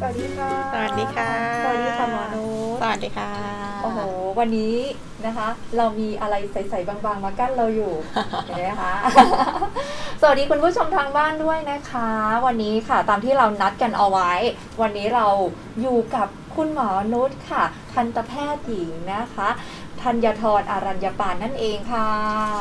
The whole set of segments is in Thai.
สวัสดีค่ะสวัสดีค่ะ สวัสดีค่ะหมอนุสวัสดีค่ะ โอ้โห วันนี้นะคะ เรามีอะไรใสๆบางๆ มากั้นเราอยู่ เห็นไหมคะ สวัสดีคุณผู้ชมทางบ้านด้วยนะคะ วันนี้ค่ะตามที่เรานัดกันเอาไว้ วันนี้เราอยู่กับคุณหมอนุชค่ะทันตแพทย์หญิงนะคะ ธัญทรอารัญญปานนั่นเองค่ะ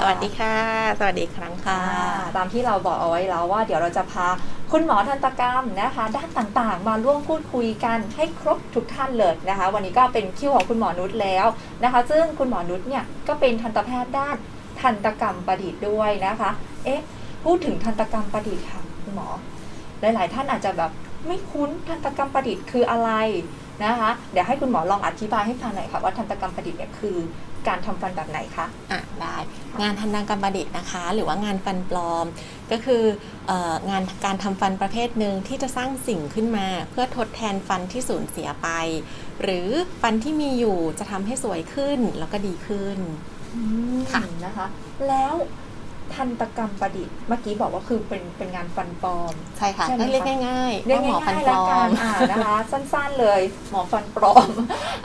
สวัสดีค่ะ สวัสดีอีกครั้งค่ะอ่าตามที่เราบอกเอาไว้แล้วว่าเดี๋ยวเราจะพาคุณหมอทันตกรรมนะคะ ด้านต่างๆ มาร่วมพูดคุยกันให้ครบทุกท่านเลยนะคะ วันนี้ก็เป็นคิวของคุณหมอนุชแล้วนะคะ ซึ่งคุณหมอนุชเนี่ยก็เป็นทันตแพทย์ด้านทันตกรรมประดิษฐ์ด้วยนะคะ เอ๊ะพูดถึงทันตกรรมประดิษฐ์ค่ะคุณหมอ หลาย ๆ ท่านอาจจะแบบไม่คุ้นทันตกรรมประดิษฐ์คืออะไร นะคะ เดี๋ยวให้คุณหมอลองอธิบายให้ฟังหน่อยค่ะว่าทันตกรรมประดิษฐ์เนี่ยคือการทำฟันแบบไหนคะอะได้งานทันตกรรมประดิษฐ์นะคะ หรือว่างานฟันปลอม ก็คือเอองานการทำฟันประเภทหนึ่งที่จะสร้างสิ่งขึ้นมา เพื่อทดแทนฟันที่สูญเสียไป หรือฟันที่มีอยู่จะทำให้สวยขึ้นแล้วก็ดีขึ้นค่ะนะคะ แล้ว ทันตกรรมประดิษฐ์เมื่อกี้บอกว่าคือเป็นเป็นงานฟันปลอม ใช่ค่ะใช่ไหมก็เรียกคะง่ายๆเรียกว่าหมอฟันง่ายๆปลแล้วอกัมนอ่านะคะ สั้นๆเลยหมอฟันปลอม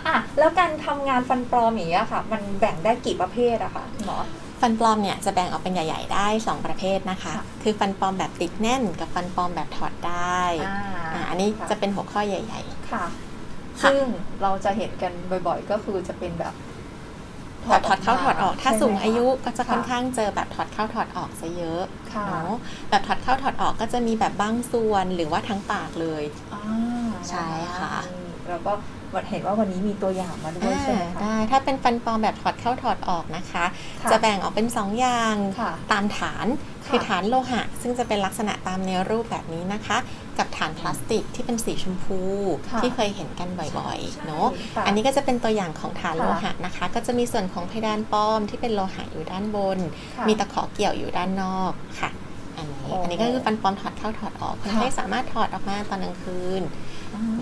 อะแล้วการทำงานฟันปลอมอย่างเงี้ยค่ะ มันแบ่งได้กี่ประเภทอะคะคุณหมอ ฟันปลอมเนี่ยจะแบ่งออกเป็นใหญ่ๆได้ 2 ประเภทนะคะ ค่ะ คือฟันปลอมแบบติดแน่นกับฟันปลอมแบบถอดได้อ่าอ่าอันนี้ค่จะเป็นหัวข้อใหญ่ ค่ะ ค่ะ ซึ่งเราจะเห็นกันบ่อยๆ ก็คือจะเป็นแบบ ๆถอดถอดเข้าถอดออก ถ้าใช่ไหมสูงอายุคะก็จะค่อนข้างเจอแบบถอดเข้าถอดออกซะเยอะค่ะเนาะแบบถอดเข้าถอดออกก็จะมีแบบบางส่วนหรือว่าทั้งปากเลยอ่าใช่ค่ะอืมแล้วก็ เห็นว่าวันนี้มีตัวอย่างมาด้วยใช่ไหมคะได้ถ้าเป็นฟันปลอมแบบถอดเข้าถอดออกนะคะค่ะจะแบ่งออกเป็น 2 อย่างค่ะตามฐานค่ะคือฐานโลหะ ซึ่งจะเป็นลักษณะตามแนวรูปแบบนี้นะคะ กับฐานพลาสติกที่เป็นสีชมพูค่ะที่เคยเห็นกันบ่อยใช่ๆเนาะค่ะอันนี้ก็จะเป็นตัวอย่างของฐานค่ะโลหะนะคะ ก็จะมีส่วนของเพดานปลอมที่เป็นโลหะอยู่ด้านบนค่ะมีตะขอเกี่ยวอยู่ด้านนอกค่ะอันนี้โอ้อันนี้ก็คือฟันปลอมถอดเข้าถอดออกคนค่ะไข้สามารถถอดออกมาตอนกลางคืน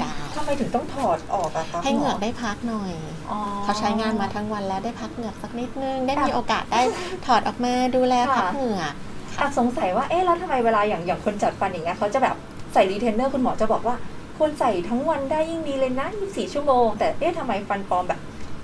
ได้ทำไมถึงต้องถอดออกอะคะให้เหงือกคุณมได้พักหน่อย อ๋อ เขาใช้งานมาทั้งวันแล้วได้พักเหงือกสักนิดนึง ได้ค่ะมีโอกาสได้ถอดออกมาดูแลค่ะพักเหงือก แอบสงสัยว่า เอ๊ะ แล้วทำไมเวลาอย่างอย่างคนจัดฟันอย่างเงี้ยเขาจะแบบใส่รีเทนเนอร์คุณหมอจะบอกว่าควรใส่ทั้งวันได้ยิ่งดีเลยนะ 24 ชั่วโมง แต่เอ๊ะทำไมฟันปลอมแบบ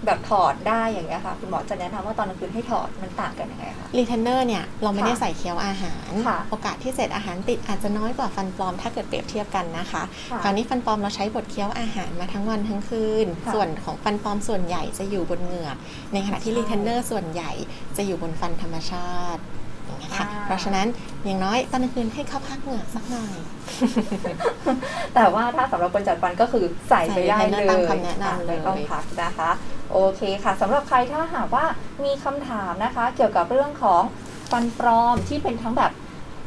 แบบถอดได้อย่างเงี้ยค่ะ คุณหมอจะแนะนำว่าตอนกลางคืนให้ถอดมันต่างกันยังไงคะ รีเทนเนอร์เนี่ยเราไม่ได้ค่ะใส่เคี้ยวอาหาร ค่ะโอกาสที่เศษอาหารติดอาจจะน้อยกว่าฟันปลอมถ้าเกิดเปรียบเทียบกันนะคะค่ะคราวนี้ฟันปลอมเราใช้บดเคี้ยวอาหารมาทั้งวันทั้งคืน ค่ะส่วนของฟันปลอมส่วนใหญ่จะอยู่บนเหงือกในขณะที่ใช่รีเทนเนอร์ส่วนใหญ่จะอยู่บนฟันธรรมชาติอย่างเงี้ยค่ะอ่า เพราะฉะนั้นอย่างน้อยตอนกลางคืนให้เขาพักเหงือกสักหน่อยแต่ว่าถ้าสำหรับคนจัดฟันก็คือใส่ไปได้ใส่เล retainer ตามยคำแนะนำเลย ไม่ต้องพักนะคะ โอเคค่ะสำหรับใครถ้าหากว่ามีคำถามนะคะ เกี่ยวกับเรื่องของฟันปลอมที่เป็นทั้งแบบ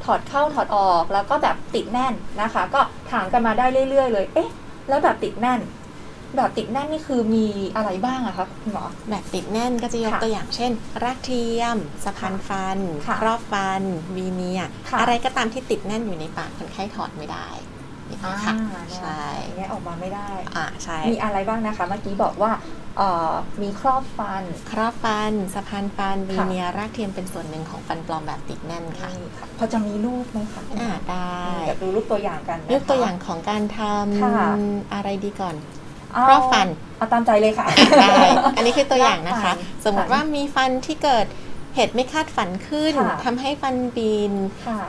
ถอดเข้าถอดออก แล้วก็แบบติดแน่นนะคะ ก็ถามกันมาได้เรื่อย ๆ เลย เอ๊ะ แล้วแบบติดแน่น แบบติดแน่นนี่คือมีอะไรบ้างอะคะคุณหมอ แบบติดแน่นก็จะยกค่ะตัวอย่างเช่นรากเทียม สะพานฟัน ค่ะครอบฟัน วีเนียร์ค่ะ อะไรก็ตามที่ติดแน่นอยู่ในปากคนไข้ถอดไม่ได้อย่างนี้ค่ะใช่ อย่างเงี้ยออกมาไม่ได้ อ่าใช่ มีอะไรบ้างนะคะ เมื่อกี้บอกว่าเอ่อ มีครอบฟัน ครอบฟันสะพานฟันวีค่ะเนียร์รากเทียมเป็นส่วนหนึ่งของฟันปลอมแบบติดแน่นค่ะนี่ค่ะพอจะมีรูปไหมคะคุณหมอ่าอได้อยากดูรูปตัวอย่างกันนะคะยกตัวอย่างของการทค่ะำอะไรดีก่อนเาครอบฟันเอาตามใจเลยค่ะได้อันนี้คือตัวอย่างนะคะรากฟันสมมติว่ามีฟันที่เกิดเหตุไม่คาดฝันขึ้นค่ะทำให้ฟันบินค่ะ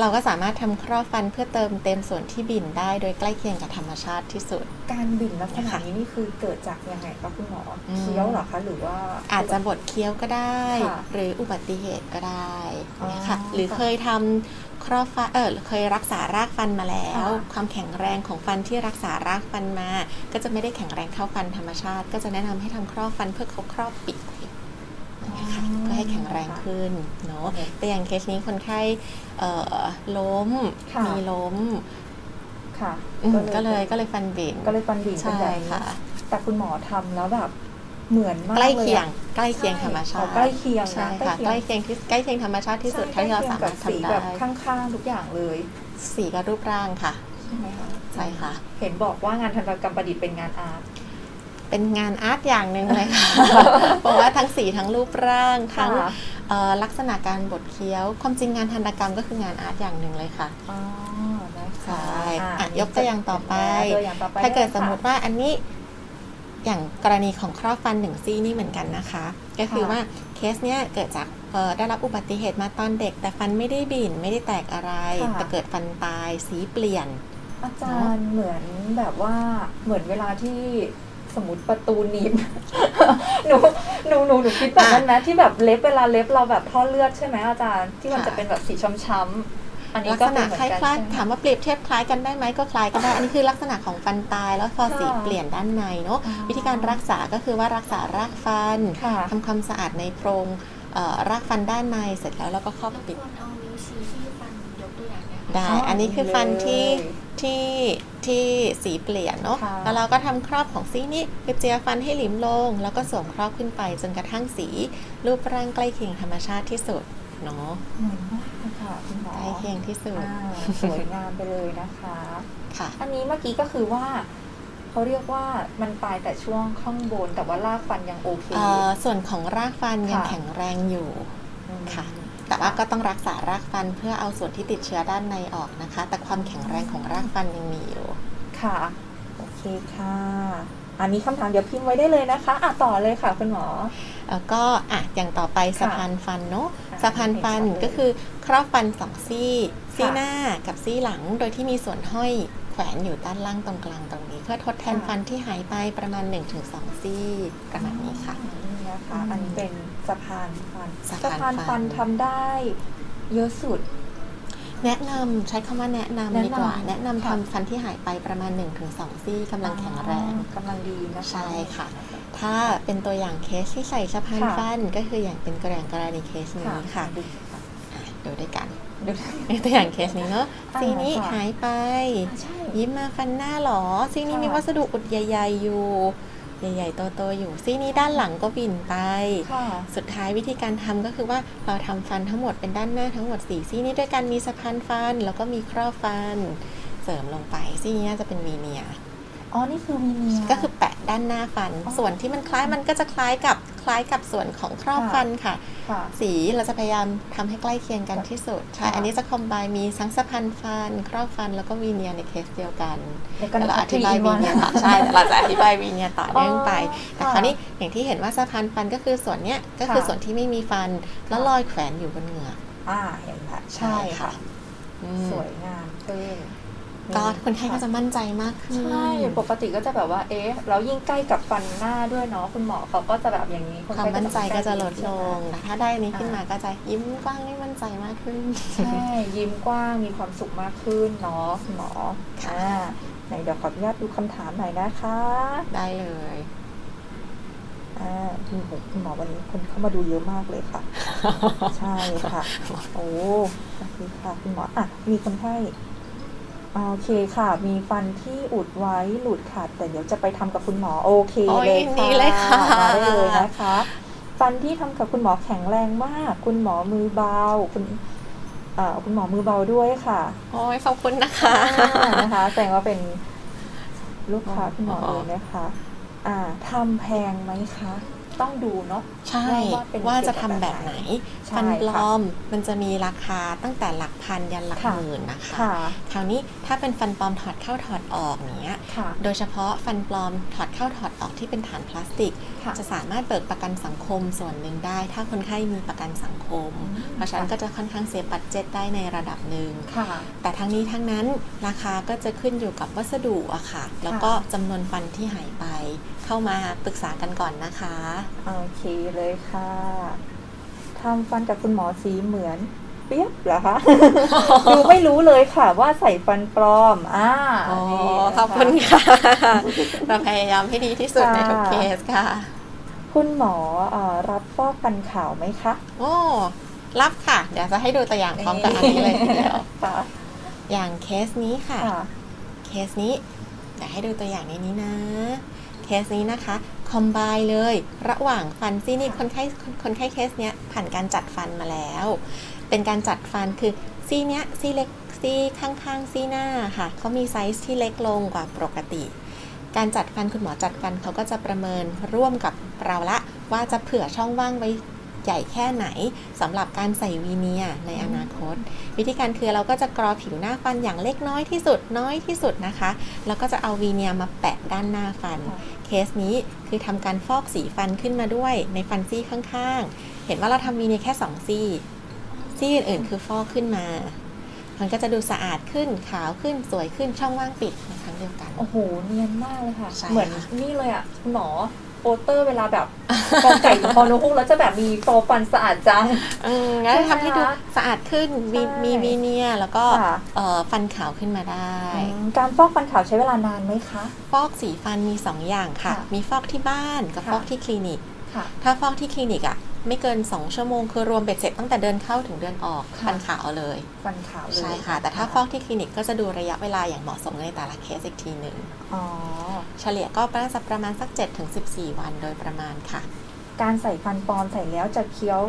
เราก็สามารถทำครอบฟันเพื่อเติมเต็มส่วนที่บินได้โดยใกล้เคียงกับธรรมชาติที่สุด การบินลักษณะค่ะนี้นี่คือเกิดจากยังไงคะคุณหมออืมเคี้ยวเหรอคะหรือว่าอาจจะบดเคี้ยวก็ได้ค่ะหรืออุบัติเหตุก็ได้อ๋อเนี่ยค่ะหรือค่ะเคยทำครอบฟันเออเคยรักษารากฟันมาแล้วค่ะความแข็งแรงของฟันที่รักษารากฟันมา ก็จะไม่ได้แข็งแรงเท่าฟันธรรมชาติ ก็จะแนะนำให้ทำครอบฟันเพื่อเขาครอบปิดไว้อย่าง เงี้ยค่ะเพื่อให้แข็งแรงขึ้นเนาะแต่อย่างเคสนี้คนไข้เอ่อล้มค่ะมีล้มค่ะอืมก็เลยก็เลยฟันบินก็เลยฟันบินเป็นใช่แบบนี้ค่ะ แต่คุณหมอทำแล้วแบบเหมือนมากใกล้เลยเคียงอะใกล้เคียงธรรมชาอ๋อติใกล้เคียงใช่นะค่ะใกล้เคียงที่ใกล้เคียงธรรมชาติที่สุดใช่เท่าที่เราใกล้สาคียงมารถกับสีทำได้แบบข้างๆทุกอย่างเลย สีกับรูปร่างค่ะใช่ไหมคะใช่ค่ะ เห็นบอกว่างานทันตกรรมประดิษฐ์เป็นงานอาร์ต เป็นงานอาร์ตอย่างหนึ่งเลยค่ะเพราะว่าทั้งสีทั้งรูปร่างทั้งค่ะเอ่อลักษณะการบดเคี้ยว ความจริงงานทันตกรรมก็คืองานอาร์ตอย่างหนึ่งเลยค่ะอ๋อนะคะใช่อะอะยกตัวอย่างต่อไปตัวอย่างต่อไป ถ้าเกิดลยสมมติว่าอันนี้อย่างกรณีของครอบฟันหนึ่งซี่นี่เหมือนกันนะคะ ก็คือว่าเคสเนี้ยเกิดจากเอ่อได้รับอุบัติเหตุมาตอนเด็ก แต่ฟันไม่ได้บิ่นไม่ได้แตกอะไร แต่เกิดฟันตายสีเปลี่ยนอาจารย์เหมือนแบบว่าเหมือนเวลาที่ สมมติประตูหนีบ หนูหนูหนูหนูคิดแบบนั้นนะที่แบบเล็บเวลาเล็บเราแบบท่อเลือดใช่ไหมอาจารย์ที่มันค่ะจะเป็นแบบสีช้ำๆอันนี้ลักก็ษเป็ณะนเหมือนคกันล้ายใช่ไหๆถามว่าเปรียบเทียบคล้ายกันได้ไหมก็คล้ายกันได้ อันนี้คือลักษณะของฟันตายแล้วพอสีค่ะเปลี่ยนด้านในเนาะอ๋อ วิธีการรักษาก็คือว่ารักษารากฟันค่ะทำความสะอาดในโพรงเอ่อรากฟันด้านในเสร็จแล้วเราก็ครอบรบปิดกวนเอานิ้วชี้ที่ฟันยกตัวอย่างเนี่ยค่ะได้อ๋ออัอันนี้คือฟันที่เลย ที่ที่สีเปลี่ยนเนาะค่ะแล้วเราก็ทำครอบของซี่นี้คือเจียฟันให้หลิมลง แล้วก็สวมครอบขึ้นไปจนกระทั่งสี รูปร่างใกล้เคียงธรรมชาติที่สุดเนาะเหมือนมากเลยค่ะคุณหมอใกล้เคียงที่สุดอ่าสวยงามไปเลยนะคะค่ะ อันนี้เมื่อกี้ก็คือว่าเขาเรียกว่ามันตายแต่ช่วงข้างบนแต่ว่ารากฟันยังโอเคเอ่อส่วนของรากฟันยังค่ะแข็งแรงอยู่มค่ะ แต่ว่าก็ต้องรักษารากฟันเพื่อเอาส่วนที่ติดเชื้อด้านในออกนะคะ แต่ความแข็งแรงของรากฟันยังมีอยู่ค่ะโอเคค่ะ อันนี้คำถามเดี๋ยวพิมพ์ไว้ได้เลยนะคะอะต่อเลยค่ะคุณหมอแล้วก็อะอย่างต่อไปค่ะสะพานฟันเนาะค่ะสะพานฟันเห็นชัดเลยก็คือครอบฟันสองซี่ซี่ค่ะหน้ากับซี่หลังโดยที่มีส่วนห้อยแขวนอยู่ด้านล่างตรงกลางตรงนี้ เพื่อทดแทนค่ะฟันที่หายไปประมาณ 1-2 ซี่ประมาณนี้ค่ะ นี่นะคะอืมอันนี้เป็นสะพานฟันสะพานฟันฟันทำได้เยอะสุด แนะนำใช้คำว่าแนะนำแนะนำดีกว่า แนะนำค่ะทำฟันที่หายไปประมาณ 1-2 ซี่กำลังแข็งแรงอ๋อกำลังดีนะคะใช่ค่ะ ถ้าเป็นตัวอย่างเคสที่ใส่สะพานค่ะฟันก็คืออย่างเป็นกรณีกรณีเคสนี้ค่ะดูค่ะอะดูด้วยกันดูในตัวอย่างเคสนี้เนาะอ่าซีนี้ค่ะหายไปใช่ยิ้มมาฟันหน้าหรอซีนี้ค่ะมีวัสดุอุดใหญ่ ๆ อยู่ ใหญ่ๆโตๆอยู่ซีนี้ด้านหลังก็บิ่นไปค่ะสุดท้ายวิธีการทำก็คือว่าเราทำฟันทั้งหมดเป็นด้านหน้าทั้งหมดสี่ซี่นี้ด้วยกันมีสะพานฟัน แล้วก็มีครอบฟัน เสริมลงไปซี่นี้จะเป็นวีเนียร์ อ๋อ นี่คือวีเนียร์ก็คือแปะด้านหน้าฟันอ๋อส่วนที่มันคล้ายมันก็จะคล้ายกับคล้ายกับส่วนของครอบค่ะฟันค่ะค่ะสีเราจะพยายามทำให้ใกล้เคียงกันที่สุดใช่ค่ะอันนี้จะคอมไบมีทั้งสะพานฟัน ครอบฟันแล้วก็วีเนียร์ในเคสเดียวกันเดี๋ยวกันเดี๋ยวเรานะคะอธิบาย3 in วี1เนียร์ต่อใช่เดี๋ยวเราจะอธิบายวีเนียร์ต่อเนื่องไปอ๋อแต่ค่ะคราวนี้อย่างที่เห็นว่าสะพานฟันก็คือส่วนเนี้ยก็คือค่ะส่วนที่ไม่มีฟันแล้วค่ะรอยแขวนอยู่บนเหงือกอ่าเห็นละใช่ใช่ค่ะค่ะอืมสวยงามขึ้น ก็คนไข้ก็จะมั่นใจมากขึ้น ใช่ ปกติก็จะแบบว่า เอ๊ะ แล้วยิ่งใกล้กับฟันหน้าด้วยเนาะ คุณหมอเขาก็จะแบบอย่างนี้ความมั่นใจก็จะลดลงใช่ไหมแต่ถ้าได้อันนี้ขึ้นมาก็จะยิ้มกว้างให้มั่นใจมากขึ้น ใช่ ยิ้มกว้าง มีความสุขมากขึ้นเนาะคุณหมอ ค่ะอ่าไหนเดี๋ยวขออนุญาตดูคำถามหน่อยนะคะ ได้เลยอ่าคุณหมอคุณหมอวันนี้คนเข้ามาดูเยอะมากเลยค่ะ ใช่ค่ะ โอ้โอเคค่ะ คุณหมอ อะ มีคนไข้อ่า โอเคค่ะ มีฟันที่อุดไว้หลุดขาดแต่เดี๋ยวจะไปทำกับคุณหมอโอเคโอ้ยเลยยินค่ะดีเลยค่ะ มาได้เลยนะคะ ฟันที่ทำกับคุณหมอแข็งแรงมาก คุณหมอมือเบา คุณเอ่อคุณหมอมือเบาด้วยค่ะโอ้ยขอบคุณนะคะ อ่านะคะ แสดงว่าเป็นลูกค้าคุณหมออ๋อเลยนะคะ อ่าทำแพงไหมคะ ต้องดูเนาะใช่ว่าเป็นว่าจะทำแบบไหนใช่ฟันปลค่ะอมมันจะมีราคาตั้งแต่หลักพันยันหลักค่ะหมื่นนะคะค่ะคราวนี้ถ้าเป็นฟันปลอมถอดเข้าถอดออกเนี้ยค่ะโดยเฉพาะฟันปลอมถอดเข้าถอดออกที่เป็นฐานพลาสติกค่ะจะสามารถเบิกประกันสังคมส่วนหนึ่งได้ ถ้าคนไข้มีประกันสังคมอืมเพราะฉะนั้นก็จะค่อนข้างเสียปัดเจ็ตได้ในระดับหนึ่งค่ะแต่ทั้งนี้ทั้งนั้นราคาก็จะขึ้นอยู่กับวัสดุอะค่ะแล้วก็จำนวนฟันที่หายไป เข้ามาปรึกษากันก่อนนะคะ โอเคเลยค่ะทำฟันกับคุณหมอสีเหมือน เปียบเหรอคะ ดูไม่รู้เลยค่ะว่าใส่ฟันปลอม อ่าอ๋อนี่นะะขอบคุณค่ะ เราพยายามให้ดีที่สุดในทุกค่ะเคสค่ะ คุณหมอเออรับฟอกฟันขาวไหมคะโอ้รับค่ะ เดี๋ยวจะให้ดูตัวอย่างพร้อมกับอันนี้เลยทีเดียว ค่ะอย่างเคสนี้ค่ะ ค่ะ เคสนี้เดี๋ยวให้ดูตัวอย่างในนี้นะ เคสนี้นะคะคอมไบเลย ระหว่างฟันซี่นี่คนไข้คนไข้เคสเนี้ยผ่านการจัดฟันมาแล้ว เป็นการจัดฟันคือซี่เนี้ยซี่เล็กซี่ข้างๆซี่หน้าค่ะเขามีไซส์ที่เล็กลงกว่าปกติ การจัดฟันคุณหมอจัดฟันเขาก็จะประเมินร่วมกับเราละว่าจะเผื่อช่องว่างไว้ใหญ่แค่ไหนสำหรับการใส่วีเนียในอนาคต วิธีการคือเราก็จะกรอผิวหน้าฟันอย่างเล็กน้อยที่สุดน้อยที่สุดนะคะ แล้วก็จะเอาวีเนียมาแปะด้านหน้าฟัน เคสนี้คือทำการฟอกสีฟันขึ้นมาด้วยในฟันซี่ข้างๆ เห็นว่าเราทำวีเนียร์แค่สองซี่ ซี่อื่นๆ คือฟอกขึ้นมา มันก็จะดูสะอาดขึ้นขาวขึ้นสวยขึ้นช่องว่างปิดในครั้งเดียวกัน โอ้โห เนียนมากเลยค่ะ ใช่เหมือนค่ะ นี่เลยอะคุณหมอ โปสเตอร์เวลาแบบกอไก่หรือพอนกฮูกแล้วจะแบบมีโฟร์ฟันสะอาดจังเอองั้นใช่ไหมทำให้ดูคะสะอาดขึ้นมีใช่มีวีเนียร์แล้วก็ค่ะเอ่อฟันขาวขึ้นมาได้อืมการฟอกฟันขาวใช้เวลานานไหมคะ ฟอกสีฟันมี 2 อย่างค่ะค่ะมีฟอกที่บ้านกับค่ะฟอกที่คลินิกค่ะถ้าฟอกที่คลินิกอะ ไม่เกิน 2 ชั่วโมง คือรวมเบ็ดเสร็จตั้งแต่เดินเข้าถึงเดินออกค่ะฟันขาวเลยฟันขาวเลยใช่ค่ะ แต่ถ้าฟอกที่คลินิกก็จะดูระยะเวลาอย่างเหมาะสมในแต่ละเคสอีกทีหนึ่งอ๋อเฉลี่ยก็น่าจะประมาณสัก 7-14 วันโดยประมาณค่ะ การใส่ฟันปลอมใส่แล้วจะเคี้ยว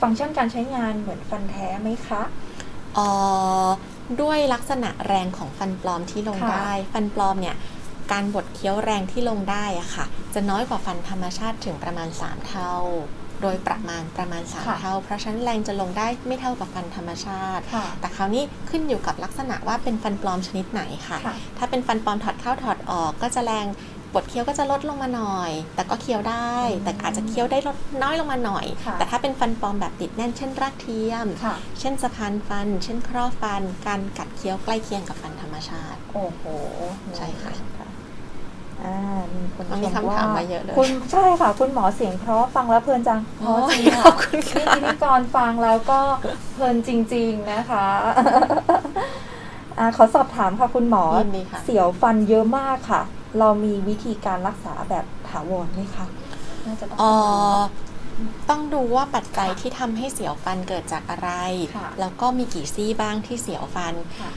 ฟังก์ชันการใช้งานเหมือนฟันแท้ไหมคะเอ่อด้วยลักษณะแรงของฟันปลอมที่ลงค่ะได้ ฟันปลอมเนี่ยการบดเคี้ยวแรงที่ลงได้อะค่ะ จะน้อยกว่าฟันธรรมชาติถึงประมาณ 3 เท่า โดยประมาณประมาณ3เท่า เพราะฉะนั้นแรงจะลงได้ไม่เท่ากับฟันธรรมชาติค่ะแต่คราวนี้ขึ้นอยู่กับลักษณะว่าเป็นฟันปลอมชนิดไหนค่ะค่ะถ้าเป็นฟันปลอมถอดเข้าถอดออกก็จะแรงบดเคี้ยวก็จะลดลงมาหน่อย แต่ก็เคี้ยวได้อืมแต่อาจจะเคี้ยวได้ลดน้อยลงมาหน่อยค่ะแต่ถ้าเป็นฟันปลอมแบบติดแน่น เช่นรากเทียมค่ะเช่นสะพานฟัน เช่นครอบฟัน การกัดเคี้ยวใกล้เคียงกับฟันธรรมชาติ โอ้โห ใช่ค่ะ อ่ามีคนวันนี้ชมคำถามมาเยอะเลย คุณใช่ค่ะ คุณหมอเสียงเพราะฟังแล้วเพลินจังเพราะจริงขค่ะอบคุณนี่ค่ะพิธีกรฟังแล้วก็เพลินจริง ๆนะคะอ่าขอสอบถามค่ะคุณหมอยินดีค่ะ เสียวฟันเยอะมากค่ะ เรามีวิธีการรักษาแบบถาวรไหมคะน่าจะต้อง เอ่อต้องดูว่าปัจจัยที่ทำให้เสียวฟันเกิดจากอะไร ค่ะ แล้วก็มีกี่ซี่บ้างที่เสียวฟัน ค่ะ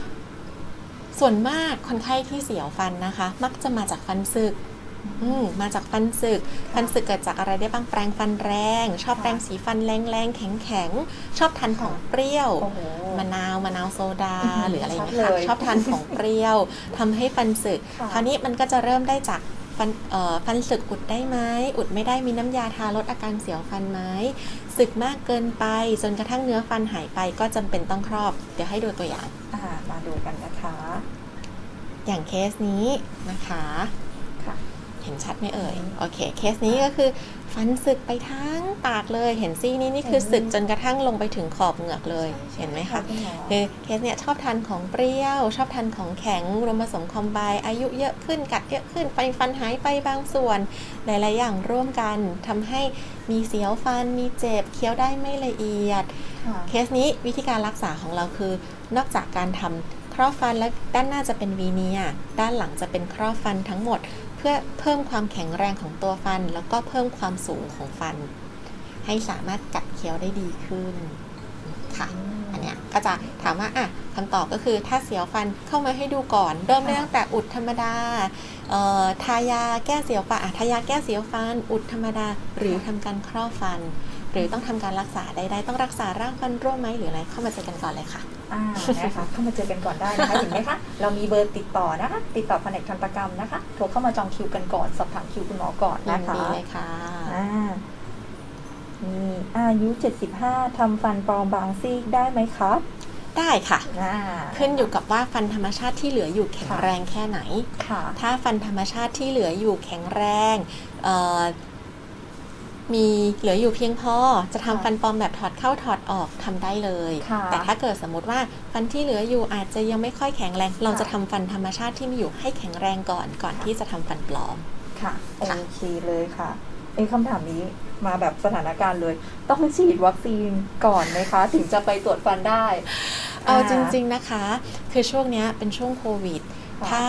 ส่วนมากคนไข้ที่เสียวฟันนะคะ มักจะมาจากฟันสึกอืมมาจากฟันสึก ฟันสึกเกิดจากอะไรได้บ้างแปรงฟันแรง ชอบค่ะแปรงสีฟันแรงแรงๆแข็งแข็งๆชอบทานของเปรี้ยวโอ้โหมะนาวมะนาวโซดาอื้อหือหรืออะไรอย่างเงี้ยชัค่ะดเลยชอบทานของเปรี้ยวทำให้ฟันสึกค่ะคราวนี้มันก็จะเริ่มได้จาก ฟันเอ่อฟันสึกอุดได้ไหมอุดไม่ได้มีน้ำยาทาลดอาการเสียวฟันไหมสึกมากเกินไป จนกระทั่งเนื้อฟันหายไปก็จำเป็นต้องครอบ เดี๋ยวให้ดูตัวอย่างอ่ามาดูกันนะคะ อย่างเคสนี้นะคะค่ะ เห็นชัดไหมเอ่ยอืมโอเคเคสนี้ก็คือฟันสึกไปทั้งปากเลยเห็นซี่นี้นี่คือเห็นสึกจนกระทั่งลงไปถึงขอบเหงือกเลยเห็นไหมคะณหมอคือเคสเนี่ยชอบทานของเปรี้ยว ชอบทานของแข็งรวมผสมคอมไบอายุเยอะขึ้นกัดเยอะขึ้นฟันฟันหายไปบางส่วนหลายๆอย่างร่วมกันทำให้มีเสียวฟันมีเจ็บเคี้ยวได้ไม่ละเอียดค่ะเคสนี้วิธีการรักษาของเราคือนอกจากการทำครอบฟันและด้านหน้าจะเป็นวีเนียร์ด้านหลังจะเป็นครอบฟันทั้งหมด เพื่อเพิ่มความแข็งแรงของตัวฟัน แล้วก็เพิ่มความสูงของฟัน ให้สามารถกัดเคี้ยวได้ดีขึ้นค่ะอันเนี้ยก็จะถามว่าอะคำตอบก็คือถ้าเสียวฟันเข้ามาให้ดูก่อน เริ่มได้ตั้งแต่อุดธรรมดาเอ่อทายาแก้เสียวฟันอะทายาแก้เสียวฟัน อุดธรรมดา หรือทำการครอบฟัน หรือต้องทำการรักษาใดๆต้องรักษาร่างฟันร่วมไหมหรืออะไรเข้ามาเจอกันก่อนเลยค่ะ อ่านะคะเข้ามาเจอกันก่อนได้นะคะเห็นไหมคะเรามีเบอร์ติดต่อนะคะ ติดต่อแผนกทันตกรรมนะคะโทรเข้ามาจองคิวกันก่อนสอบถามคิวคุณหมอก่อนยินะนคะดีเลยค่ะ อ่านี่อายุ 75ทำฟันปลอมบางซี่ได้ไหมครับได้ค่ะ อ่า ขึ้นอยู่กับว่าฟันธรรมชาติที่เหลืออยู่แข็งแรงแค่ไหน ค่ะ ถ้าฟันธรรมชาติที่เหลืออยู่แข็งแรงเอ่อ มีเหลืออยู่เพียงพอจะทำค่ะฟันปลอมแบบถอดเข้าถอดออกทำได้เลยค่ะแต่ถ้าเกิดสมมติว่าฟันที่เหลืออยู่อาจจะยังไม่ค่อยแข็งแรง เราจะทำฟันธรรมชาติที่มีอยู่ให้แข็งแรงก่อนก่อนที่จะทำฟันปลอมค่ะโอค่ะเคเลยค่ะไอ้คำถามนี้มาแบบสถานการณ์เลย ต้องฉีดวัคซีนก่อนไหมคะ ถึงจะไปตรวจฟันได้ เอาจริง ๆนะคะ คือช่วงเนี้ยเป็นช่วงโควิดค่ะถ้า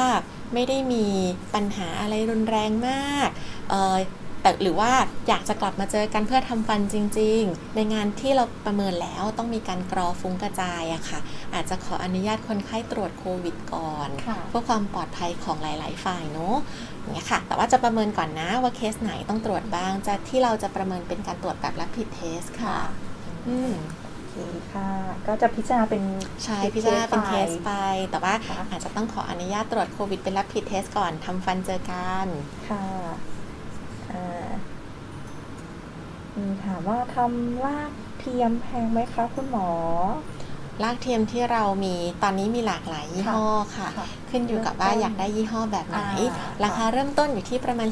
ไม่ได้มีปัญหาอะไรรุนแรงมากเอ่อ แต่หรือว่าอยากจะกลับมาเจอกันเพื่อทำฟันจริง ๆ ในงานที่เราประเมินแล้วต้องมีการกรอฟุ้งกระจายอะค่ะ อาจจะขออนุญาตคนไข้ตรวจโควิดก่อนค่ะเพื่อความปลอดภัยของหลาย ๆ ฝ่ายเนาะอย่างเงี้ยค่ะ แต่ว่าจะประเมินก่อนนะว่าเคสไหนต้องตรวจบ้าง จะที่เราจะประเมินเป็นการตรวจแบบ rapid test ค่ะ อืมโอเคค่ะก็จะพิจารณาเป็นใช่พิจารณาเป็นเคสไปไปแต่ว่าค่ะอาจจะต้องขออนุญาตตรวจโควิดเป็น rapid test ก่อนทำฟันเจอกันค่ะอ่าอืม ถามว่าทำรากเทียมแพงไหมคะคุณหมอรากเทียมที่เรามีตอนนี้มีหลากหลายยี่ห้อค่ะค่ะขึ้นอยู่กับว่าอยากได้ยี่ห้อแบบไหนอ่าราคาเริ่มต้นอยู่ที่ประมาณ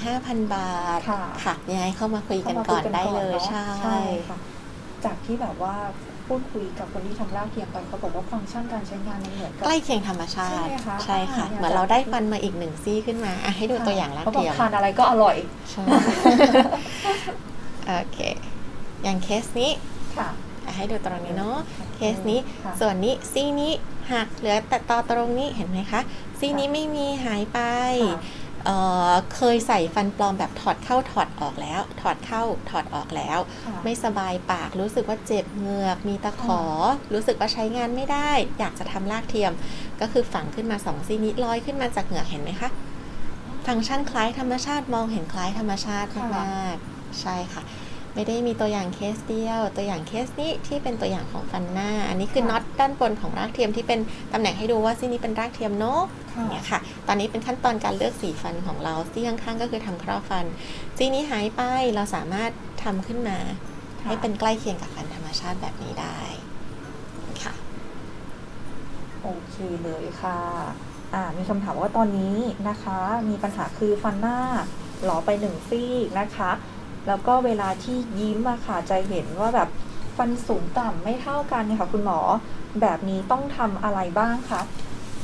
45,000 บาท ค่ะค่ะยังไงเข้ามาคุยกันก่อนได้เลยใช่ใช่ค่ะจากที่แบบว่า พูดคุยกับคนที่ทำรากเทียมไปเขาบอกว่าฟังก์ชันการใช้งานมันเหมือนกั ใกล้เคียงธรรมชาใช่ติไหมคะใช่ค่ะ อ่า เหมือนเราได้ฟันมาอีกหนึ่งซี่ขึ้นมาอะให้ดูตัวอย่างรากเขาบอกเทียมทานอะไรก็อร่อยใช่ โอเค อย่างเคสนี้ค่ะ อะให้ดูตรงนี้เนาะ เคสนี้ ค่ะ ส่วนนี้ซี่นี้หักเหลือแต่ตอตรงนี้เห็นไหมคะ ซี่นี้ไม่มีหายไป ค่ะ เอ่อเคยใส่ฟันปลอมแบบถอดเข้าถอดออกแล้ว ถอดเข้าถอดออกแล้วค่ะไม่สบายปากรู้สึกว่าเจ็บเหงือก มีตะขอ รู้สึกว่าใช้งานไม่ได้ อยากจะทำลากเทียม ก็คือฝังขึ้นมาสองซี่นี้ลอยขึ้นมาจากเหงือกเห็นไหมคะฟังก์ชันคล้ายธรรมชาติมองเห็นคล้ายธรรมชาติค่ะมากๆใช่ค่ะ ไม่ได้มีตัวอย่างเคสเดียว ตัวอย่างเคสนี้ที่เป็นตัวอย่างของฟันหน้า อันนี้คือน็อตด้านบนของรากเทียมที่เป็นตำแหน่งให้ดูว่าซี่นี้เป็นรากเทียมเนาะค่ะเนี่ยค่ะ ตอนนี้เป็นขั้นตอนการเลือกสีฟันของเราซี่ข้างๆก็คือทำครอบฟัน ซี่นี้หายไปเราสามารถทำขึ้นมาค่ะให้เป็นใกล้เคียงกับฟันธรรมชาติแบบนี้ได้ค่ะโอเคเลยค่ะอ่ามีคำถามว่าตอนนี้นะคะ มีปัญหาคือฟันหน้าหลอไปหนึ่งซี่นะคะ แล้วก็เวลาที่ยิ้มอะค่ะจะเห็นว่าแบบฟันสูงต่ำไม่เท่ากันเนี่ยค่ะ คุณหมอแบบนี้ต้องทำอะไรบ้างคะ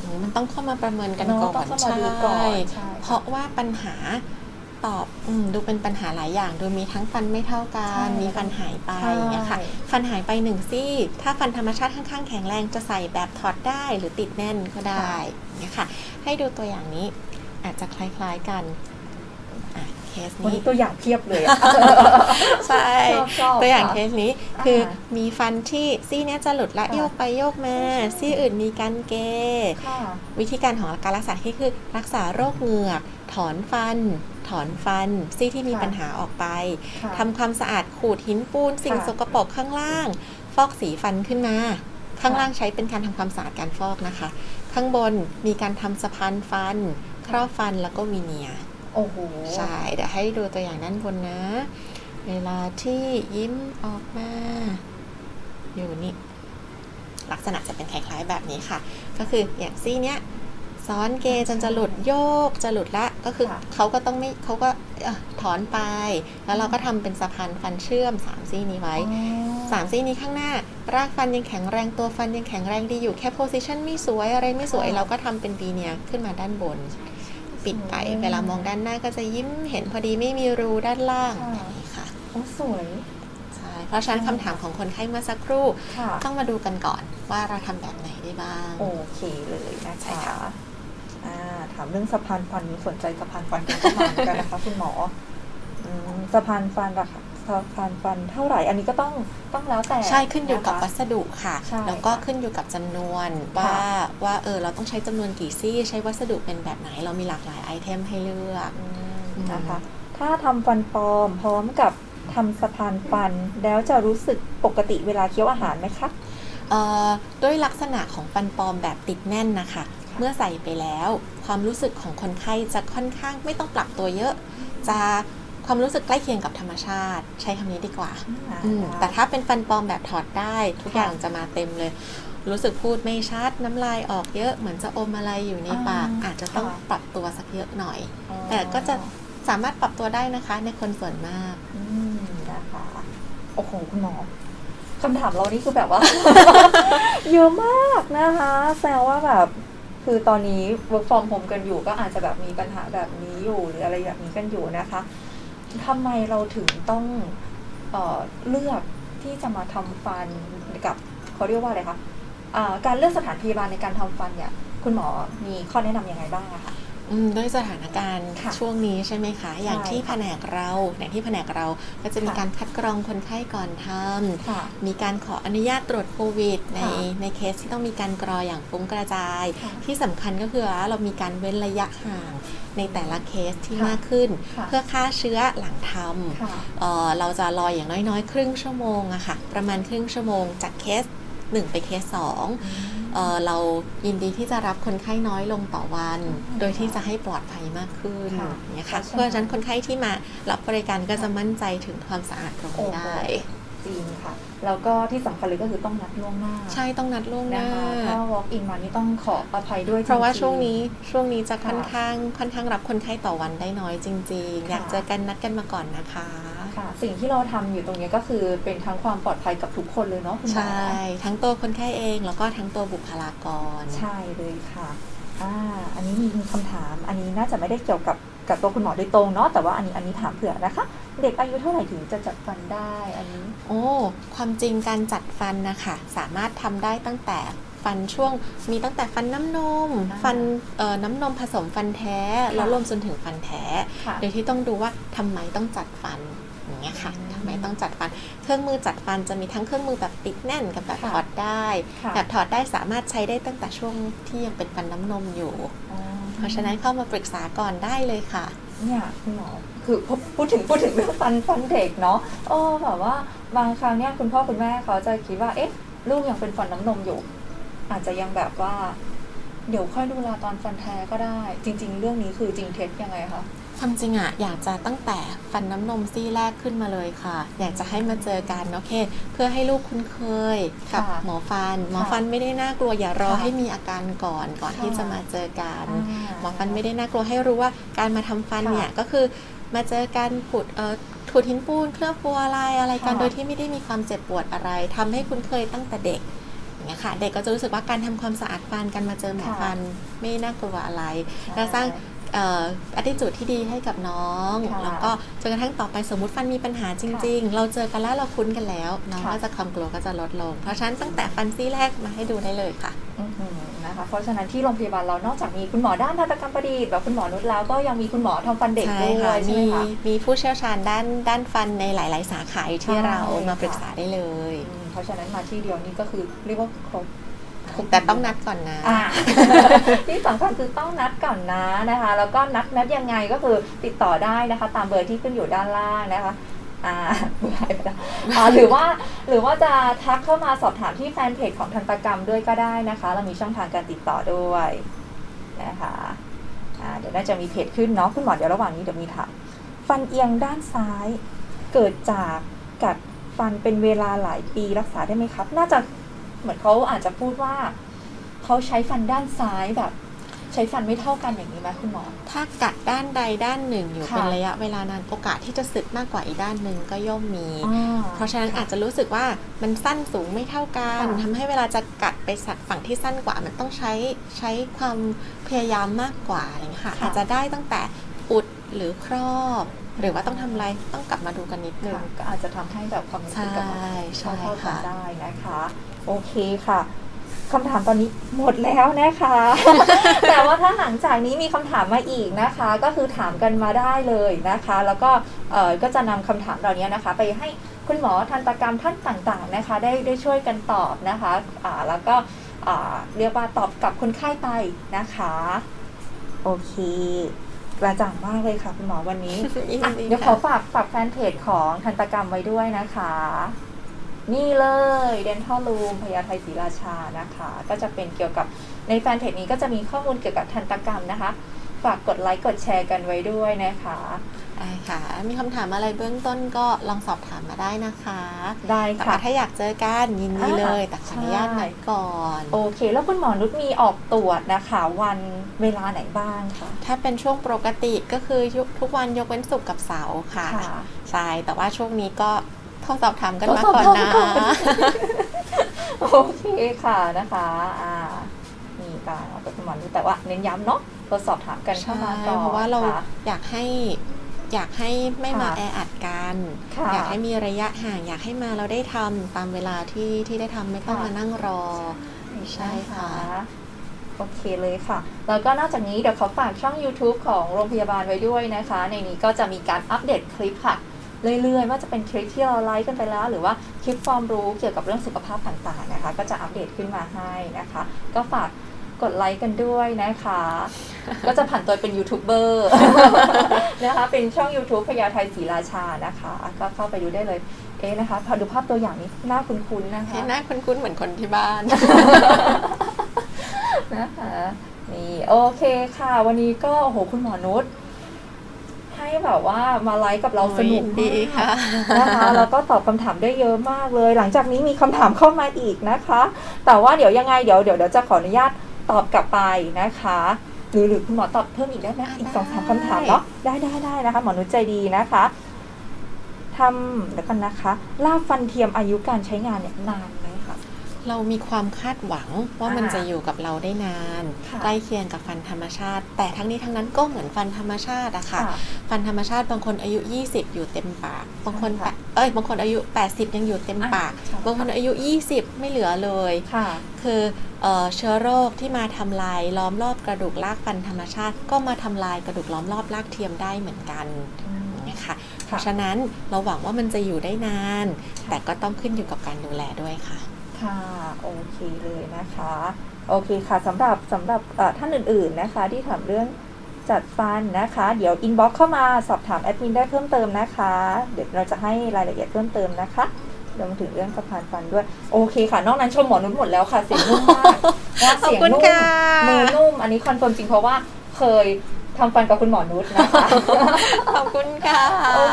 อืมมันต้องเข้ามาประเมินกันเนาะก่อนต้องเข้ามาดูก่อนใช่เพราะว่าปัญหาตอบอมดูเป็นปัญหาหลายอย่างดูมีทั้งฟันไม่เท่ากันใช่มีฟันหายไปใช่อย่างเงี้ยค่ะ ฟันหายไปหนึ่งซี่ ถ้าฟันธรรมชาติข้างๆแข็งแรงจะใส่แบบถอดได้หรือติดแน่นก็ได้อย่างเงี้ยค่ะ ให้ดูตัวอย่างนี้อาจจะคล้ายๆกันอะ เคสวันนี้นี้ตัวอย่างเพียบเลยอะใช่ชอบชอบตัวอย่างค่ะเคสนี้คืออ่ามีฟันที่ซี่เนี้ยจะหลุดละค่ะโยกไปโยกมาซี่อื่นมีการเกค่ะวิธีการของการรักษาที่คือรักษาโรคเหงือก ถอนฟัน ถอนฟันซี่ที่มีค่ะปัญหาออกไปค่ะทำความสะอาดขูดหินปูนสิ่งค่ะสกปรกข้างล่าง ฟอกสีฟันขึ้นมาข้างล่างใช้เป็นการทำความสะอาดการฟอกนะคะ ข้างบนมีการทำสะพานฟัน ครอบฟันแล้วก็วีเนียร์ โอ้โห ใช่เดี๋ยวให้ดูตัวอย่างด้านบนนะ เวลาที่ยิ้มออกมา อยู่นี่ ลักษณะจะเป็นคล้ายๆแบบนี้ค่ะ ก็คืออย่างซี่เนี้ยซ้อนเกจนจะหลุดโยกจะหลุดละก็คือค่ะเขาก็ต้องไม่เขาก็เอ่อถอนไป แล้วเราก็ทำเป็นสะพานฟันเชื่อมสามซี่นี้ไว้อ๋อสามซี่นี้ข้างหน้า รากฟันยังแข็งแรงตัวฟันยังแข็งแรงดีอยู่แค่โพซิชันไม่สวยอะไรไม่สวยค่ะเราก็ทำเป็นวีเนียร์ขึ้นมาด้านบน ปิดไป เวลามองด้านหน้าก็จะยิ้มเห็นพอดีไม่มีรูด้านล่างค่ะแบบนี้ค่ะโอ้สวยใช่เพราะฉะนั้นคำถามของคนไข้เมื่อสักครู่ ค่ะต้องมาดูกันก่อนว่าเราทำแบบไหนได้บ้าง โอเคเลยนะใช่คะค่ะ อ่าถามเรื่องสะพานฟันมีสนใจสะพานฟันกันเข้ามาเหมือนกันนะคะ คุณหมออืมสะพานฟันราคาสะ พานฟันเท่าไหร่ อันนี้ก็ต้องต้องแล้วแต่ใช่ขึ้นอยู่กับะคะวัสดุค่ะใช่แล้วก็ค่ะขึ้นอยู่กับจำนวนว่าว่าเออเราต้องใช้จำนวนกี่ซี่ใช้วัสดุเป็นแบบไหนเรามีหลากหลายไอเทมให้เลือกอืมอืมนะคะถ้าทำฟันปลอมพร้อมกับทำสะพานฟันแล้วจะรู้สึกปกติเวลาเคี้ยวอาหารไหมคะเอ่อด้วยลักษณะของฟันปลอมแบบติดแน่นนะคะ เมื่อใส่ไปแล้ว ความรู้สึกของคนไข้จะค่อนข้างไม่ต้องปรับตัวเยอะ จะ ความรู้สึกใกล้เคียงกับธรรมชาติ ใช้คำนี้ดีกว่าอืมแต่ถ้าเป็นฟันปลอมแบบถอดได้ ทุกอย่างจะมาเต็มเลย รู้สึกพูดไม่ชัดน้ำลายออกเยอะเหมือนจะอมอะไรอยู่ในปากอ่าอาจจะต้องค่ะปรับตัวสักเยอะหน่อยอ๋อแต่ก็จะสามารถปรับตัวได้นะคะในคนส่วนมากอืมนะคะโอ้โหคุณหมอคำถามเรานี่คือแบบว่า เยอะมากนะคะ แซวว่าแบบคือตอนนี้ work from home กันอยู่ก็อาจจะแบบมีปัญหาแบบนี้อยู่หรืออะไรแบบนี้กันอยู่นะคะ ทำไมเราถึงต้องเออเลือกที่จะมาทำฟันกับเขาเรียกว่าอะไรคะอ่าการเลือกสถานพยาบาลในการทำฟันเนี่ย คุณหมอมีข้อแนะนำยังไงบ้างอะคะ อืมด้วยสถานการณ์ค่ะช่วงนี้ใช่ไหมคะ อย่างที่ใช่แผค่ะนกเราอย่างที่แผนกเราก็จะมีค่ะ การคัดกรองคนไข้ก่อนทำค่ะ มีการขออนุญาตตรวจโควิดในค่ะในเคสที่ต้องมีการกรออย่างฟุ้งกระจาย ค่ะที่สำคัญก็คือว่าเรามีการเว้นระยะห่างในแต่ละเคสที่ค่ะมากขึ้น ค่ะ เพื่อฆ่าเชื้อหลังทค่ะำเอ่อเราจะรออย่างน้อยๆ ครึ่งชั่วโมงอะค่ะ ประมาณครึ่งชั่วโมงจากเคส 1 ไปเคส2เอ่อเรายินดีที่จะรับคนไข้น้อยลงต่อวัน โดยที่จะให้ปลอดภัยมากขึ้นค่ะอย่างเงี้ยค่ะเพราะฉะนั้นเพราะฉะนั้นคนไข้ที่มารับบริการก็จะมั่นใจถึงความสะอาดตรงนี้ได้จริงค่ะแล้วก็ที่สำคัญเลยก็คือต้องนัดล่วงหน้า ใช่ต้องนัดล่วงหนะน้าคะถ้า walk in มานี่ต้องขออภัยด้วยเพราะว่าจงๆช่วงนี้ช่วงนี้จะค่อนค่ะข้างค่อนข้างรับคนไข้ต่อวันได้น้อยจริงๆค่ะอยากเจอกันนัดกันมาก่อนนะคะ ค่ะสิ่งที่เราทำอยู่ตรงนี้ก็คือเป็นทั้งความปลอดภัยกับทุกคนเลยเนาะคุณหมอใช่ ทั้งตัวคนไข้เองแล้วก็ทั้งตัวบุคลากร ใช่เลยค่ะอ่าอันนี้มีคำถาม อันนี้น่าจะไม่ได้เกี่ยวกับกับตัวคุณหมอโดยตรงเนาะแต่ว่าอันนี้อันนี้ถามเผื่อนะคะ เด็กอายุเท่าไหร่ถึงจะจัดฟันได้อันนี้ โอ้ความจริงการจัดฟันนะคะสามารถทำได้ตั้งแต่ฟันช่วงมีตั้งแต่ฟันน้ำนมอ่าฟันเอ่อน้ำนมผสมฟันแท้ค่ะแล้วรวมจนถึงฟันแท้ค่ะโดยที่ต้องดูว่าทำไมต้องจัดฟัน อย่างเงี้ยค่ะอืมทำไมต้องจัดฟัน เครื่องมือจัดฟันจะมีทั้งเครื่องมือแบบติดแน่นกับแบบค่ะถอดได้ ค่ะ แบบถอดได้สามารถใช้ได้ตั้งแต่ช่วงที่ยังเป็นฟันน้ำนมอยู่ อ๋อเพราะฉะนั้นเข้ามาปรึกษาก่อนได้เลยค่ะ เนี่ยคุณหมอคือพอพูดถึงพูดถึงเรื่องฟันฟันเด็กเนาะโอ้แบบว่าบางครั้งเนี่ยคุณพ่อคุณแม่เขาจะคิดว่าเอ๊ะลูกยังเป็นฟันน้ำนมอยู่ อาจจะยังแบบว่า เดี๋ยวค่อยดูแลตอนฟันแท้ก็ได้ จริง ๆ เรื่องนี้คือจริงเท็จยังไงคะ ความจริงอะอยากจะตั้งแต่ฟันน้ำนมซี่แรกขึ้นมาเลยค่ะ อยากจะให้มาเจอกันโอเค เพื่อให้ลูกคุ้นเคยกับค่ะหมอฟัน หมอค่ะฟันไม่ได้น่ากลัวอย่ารอค่ะให้มีอาการก่อนก่อนค่ะ ที่จะมาเจอกันอ่าหมอฟันไม่ได้น่ากลัวให้รู้ว่าการมาทำฟันค่ะเนี่ยก็คือมาเจอกันผุดเอ่อขูดหินปูนเคลือบฟัวอะไรอะไรกันค่ะ โดยที่ไม่ได้มีความเจ็บปวดอะไรทำให้คุ้นเคยตั้งแต่เด็กอย่างเงี้ยค่ะ เด็กก็จะรู้สึกว่าการทำความสะอาดฟันการมาเจอหมอค่ะฟันไม่น่ากลัวอะไรแล้วสร้าง เอ่อ attitude ที่ดีให้กับน้อง ค่ะแล้วก็จนกระทั่งต่อไปสมมติฟันมีปัญหาจริง ๆ เราเจอกันแล้วเราคุ้นกันแล้ว น้องค่ะ ก็จะความกลัวก็จะลดลง เพราะฉะนั้นตั้งแต่ฟันซี่แรกมาให้ดูได้เลยค่ะ อื้อหือนะคะเพราะฉะนั้นที่โรงพยาบาลเรานอกจากมีคุณหมอด้านทันตกรรมประดิษฐ์แบบคุณหมอนุชแล้วก็ยังมีคุณหมอทำฟันเด็กใช่ด้วค่ะยใช่มีไหมคะ มีผู้เชี่ยวชาญด้านด้านฟันในหลาย ๆ สาขาอยู่ที่ใช่เรามาค่ะปรึกษาได้เลย อืมเพราะฉะนั้นมาที่เดียวนี่ก็คือเรียกว่าครบ แต่ต้องนัดก่อนนะ อ่าที่สำคัญคือต้องนัดก่อนนะนะคะ แล้วก็นัดนัดยังไงก็คือติดต่อได้นะคะ ตามเบอร์ที่ขึ้นอยู่ด้านล่างนะคะอ่าหายไปแล้วอ่าหรือว่าหรือว่าจะทักเข้ามาสอบถามที่แฟนเพจของทันตกรรมด้วยก็ได้นะคะ เรามีช่องทางการติดต่อด้วยนะคะอ่าเดี๋ยวน่าจะมีเพจขึ้นเนาะคุณหมอเดี๋ยวระหว่างนี้เดี๋ยวมีถามฟันเอียงด้านซ้าย เกิดจากกัดฟันเป็นเวลาหลายปีรักษาได้ไหมครับ น่าจะ เหมือนเขาอาจจะพูดว่าเขาใช้ฟันด้านซ้ายแบบ ใช้ฟันไม่เท่ากันอย่างนี้ไหมคุณหมอ ถ้ากัดด้านใดด้านหนึ่งอยู่ค่ะเป็นระยะเวลานานโอกาสที่จะสึกมากกว่าอีกด้านหนึ่งก็ย่อมมีอ่าเพราะฉะนั้นอาจจะรู้สึกว่ามันสั้นสูงไม่เท่ากันค่ะทำให้เวลาจะกัดไปสัตว์ฝั่งที่สั้นกว่ามันต้องใช้ใช้ความพยายามมากกว่าอะไรอย่างเงี้ยค่ะค่ะอาจจะได้ตั้งแต่อุดหรือครอบ หรือว่าต้องทำอะไรต้องกลับมาดูกันนิดนึง ค่ะก็อาจจะทำให้แบบความรู้สึกกลับมาใช่ใช่เท่าๆกันค่ะได้นะคะ โอเคค่ะคำถามตอนนี้หมดแล้วนะคะ แต่ว่าถ้าหลังจากนี้มีคำถามมาอีกนะคะ ก็คือถามกันมาได้เลยนะคะ แล้วก็เอ่อก็จะนำคำถามเหล่านี้นะคะ ไปให้คุณหมอทันตกรรมท่านต่างๆนะคะ ได้ได้ช่วยกันตอบนะคะอ่าแล้วก็อ่าเรียกว่าตอบกับคนไข้ไปนะคะ โอเค กระจ่างมากเลยค่ะ คุณหมอวันนี้ เดี๋ยวขอฝากฝากแฟนเพจของทันตกรรมไว้ด้วยนะคะ นี่เลยเดนทัลลูมพญาไทศรีราชานะคะ ก็จะเป็นเกี่ยวกับในแฟนเพจนี้ก็จะมีข้อมูลเกี่ยวกับทันตกรรมนะคะ ฝากกดไลค์กดแชร์กันไว้ด้วยนะคะ ได้ค่ะ มีคำถามอะไรเบื้องต้นก็ลองสอบถามมาได้นะคะ ได้แต่ค่ะ ว่าถ้าอยากเจอกันยินดีเลยอ่าแต่ขออนุญาตใช่นัดก่อน โอเค แล้วคุณหมอนุชมีออกตรวจนะคะ วันเวลาไหนบ้างคะถ้าเป็นช่วงปกติก็คือทุกวันยกเว้นศุกร์กับเสาร์ค่ะค่ะ ใช่ แต่ว่าช่วงนี้ก็โทรสอบถามกันโทรมาสอบก่อนถามนะก่อนโอเคค่ะนะคะอ่ามีการเอาไปคุณหมอนุชแต่ว่าเน้นย้ำเนาะทดสอบถามกันเข้าใช่มาก่อนเพราะว่าเราค่ะอยากให้ อยากให้ไม่มาค่ะแออัดกันค่ะอยากให้มีระยะห่างอยากให้มาเราได้ทำตามเวลาที่ที่ได้ทำไม่ต้องค่ะมานั่งรอ ใช่ค่ะโอเคเลยค่ะ แล้วก็นอกจากนี้เดี๋ยวเขาฝากช่อง YouTube ของโรงพยาบาลไว้ด้วยนะคะ ในนี้ก็จะมีการอัปเดตคลิปค่ะเรื่อยๆว่าจะเป็นคลิปที่เราไลฟ์กันไปแล้ว หรือว่าคลิปความรู้เกี่ยวกับเรื่องสุขภาพต่างๆนะคะ ก็จะอัปเดตขึ้นมาให้นะคะ ก็ฝาก กดไลค์กันด้วยนะคะ ก็จะผ่านตัวเป็นยูทูบเบอร์นะคะ เป็นช่อง YouTube พญาไทยศรีราชานะคะอะก็เข้าไปดูได้เลย เอ๊ะนะคะพอดูภาพตัวอย่างนี้หน้าคุ้นๆนะคะเห็นหน้าคุ้นๆเหมือนคนที่บ้านนะคะนี่โอเคค่ะ วันนี้ก็โอ้โหคุณหมอนุชให้แบบว่ามาไลฟ์กับเราสนุกดีมากค่ะนะคะแล้วก็ตอบคำถามได้เยอะมากเลย หลังจากนี้มีคำถามเข้ามาอีกนะคะ แต่ว่าเดี๋ยวยังไงเดี๋ยวเดี๋ยวเดี๋ยวจะขออนุญาต ตอบกลับไปนะคะหรือหรือคุณหมอตอบเพิ่มอีกได้ไหมอีกสองสามคำถามเนาะได้ได้ได้นะคะ หมอนุชใจดีนะคะทำเดี๋ยวกันนะคะ ลากฟันเทียมอายุการใช้งานเนี่ยนานไหมคะ เรามีความคาดหวังว่ามันอ่าจะอยู่กับเราได้นานค่ะใกล้เคียงกับฟันธรรมชาติ แต่ทั้งนี้ทั้งนั้นก็เหมือนฟันธรรมชาติอะค่ะ ฟันธรรมชาติบางคนอายุ 20 อยู่เต็มปาก บางคนค่ะแปดเอ้ยบางคนอายุ 80 ยังอยู่เต็มปากอ่าใช่บางคนอายุ 20 ไม่เหลือเลยค่ะคือเอ่อเชื้อโรคที่มาทำลายล้อมรอบกระดูกรากฟันธรรมชาติ ก็มาทำลายกระดูกล้อมรอบรากเทียมได้เหมือนกันนะคะเพราะฉะนั้นเราหวังว่ามันจะอยู่ได้นาน แต่ก็ต้องขึ้นอยู่กับการดูแลด้วยค่ะ ค่ะโอเคเลยนะคะโอเคค่ะสำหรับสำหรับเอ่อท่านอื่นๆนะคะ ที่ถามเรื่องจัดฟันนะคะ เดี๋ยวอินบ็อกเข้ามาสอบถามแอดมินได้เพิ่มเติมนะคะ เดี๋ยวเราจะให้รายละเอียดเพิ่มเติมนะคะรวมถึงเรื่องสะพานฟันด้วย โอเคค่ะ นอกนั้นชมหมอนุชหมดแล้วค่ะเสียงนุ่มมากนะขอบเสียงคุณนุ่มค่ะมือนุ่ม อันนี้คอนเฟิร์มจริงเพราะว่าเคยทำฟันกับคุณหมอนุชนะคะ ขอบคุณค่ะ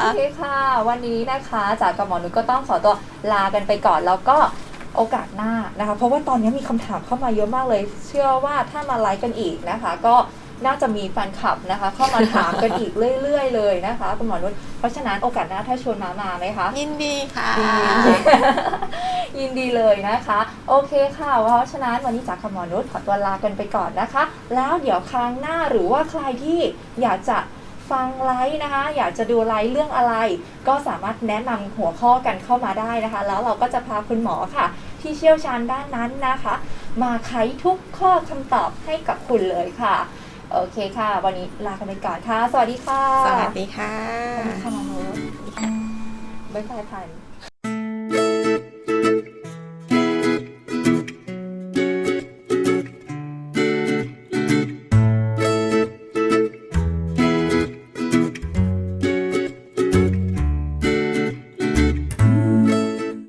โอเคค่ะ วันนี้นะคะ จากกับหมอนุชก็ต้องขอตัวลากันไปก่อนแล้วก็ โอกาสหน้านะคะ เพราะว่าตอนนี้มีคำถามเข้ามาเยอะมากเลย เชื่อว่าถ้ามาไลฟ์กันอีกนะคะ ก็น่าจะมีแฟนคลับนะคะ เข้ามาถามกันอีกเรื่อยๆเลยนะคะคุณหมอนุชเพราะฉะนั้นโอกาสหน้าถ้าชวนมามาไหมคะ ยินดีค่ะ ยินดีเลยนะคะ โอเคค่ะ เพราะฉะนั้นวันนี้จากคำหมอนุชขอตัวลากันไปก่อนนะคะ แล้วเดี๋ยวครั้งหน้าหรือว่าใครที่อยากจะ ฟังไลฟ์นะคะ อยากจะดูไลฟ์เรื่องอะไร ก็สามารถแนะนำหัวข้อกันเข้ามาได้นะคะ แล้วเราก็จะพาคุณหมอค่ะ ที่เชี่ยวชาญด้านนั้นนะคะ มาไขทุกข้อคำตอบให้กับคุณเลยค่ะ โอเคค่ะ วันนี้ลากันไปก่อนค่ะ สวัสดีค่ะ สวัสดีค่ะสวัสดีค่ะหมอนุชบ๊ายบายค่ะ